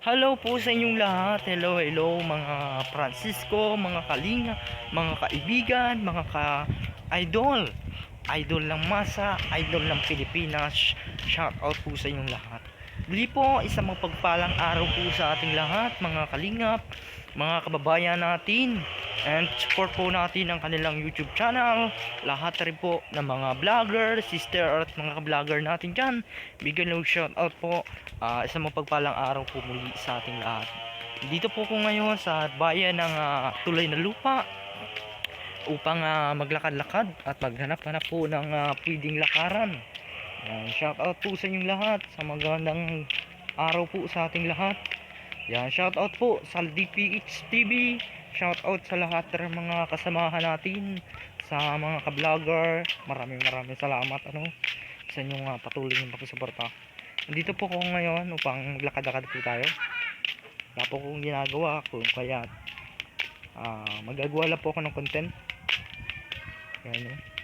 Hello po sa inyong lahat. Hello, hello mga Francisco, mga kalinga, mga kaibigan, mga ka-idol. Idol ng masa, idol ng Pilipinas. Shout out po sa inyong lahat. Muli po, isang mapagpalang araw po sa ating lahat, mga kalingap, mga kababayan natin. And support po natin ang kanilang YouTube channel. Lahat rin po ng mga vlogger, sister at mga vlogger natin dyan. Bigyan ng shout out po. Ah, isang mapagpalang araw po muli sa ating lahat. Dito po ko ngayon sa bayan ng ah, Tulay na Lupa upang ah, maglakad-lakad at maghanap-hanap po ng ah, pwedeng lakaran. Yan, shout out po sa inyong lahat sa magandang araw po sa ating lahat. Yan, shout out po sa DPH TV. Shout out sa lahat ng mga kasamahan natin sa mga ka-vlogger. Maraming maraming salamat ano sa inyong ah, patuloy ng pagsuporta. Nandito po ako ngayon upang maglakad-lakad po tayo. Wala po akong ginagawa ko kaya ah magagawa po ako ng content. Yan, no?